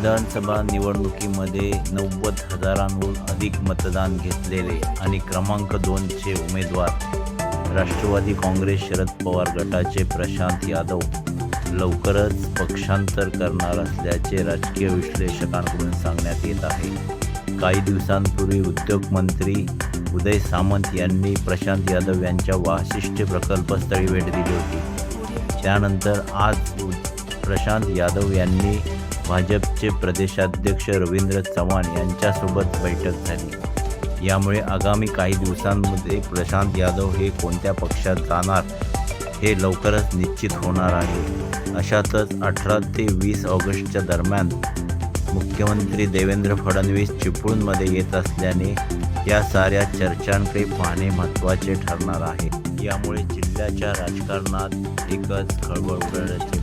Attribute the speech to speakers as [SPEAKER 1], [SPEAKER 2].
[SPEAKER 1] विधानसभा निवडणुकीमध्ये नव्वद हजारांहून अधिक मतदान घेतलेले आणि क्रमांक दोनचे उमेदवार राष्ट्रवादी काँग्रेस शरद पवार गटाचे प्रशांत यादव लवकरच पक्षांतर करणार असल्याचे राजकीय विश्लेषकांकडून सांगण्यात येत आहे. काही दिवसांपूर्वी उद्योगमंत्री उदय सामंत यांनी प्रशांत यादव यांच्या वाशिष्ठ प्रकल्पस्थळी भेट दिली होती. त्यानंतर आज प्रशांत यादव यांनी भाजपचे प्रदेशाध्यक्ष रवींद्र चव्हाण यांच्यासोबत बैठक झाली. यामुळे आगामी काही दिवसांमध्ये प्रशांत यादव हे कोणत्या पक्षात जाणार हे लवकरच निश्चित होणार आहे. अशातच अठरा ते वीस ऑगस्टच्या दरम्यान मुख्यमंत्री देवेंद्र फडणवीस चिपळूणमध्ये येत असल्याने या साऱ्या चर्चांकडे पाहणे महत्त्वाचे ठरणार आहे. यामुळे जिल्ह्याच्या राजकारणात एकच खळबळ उडाल्याचे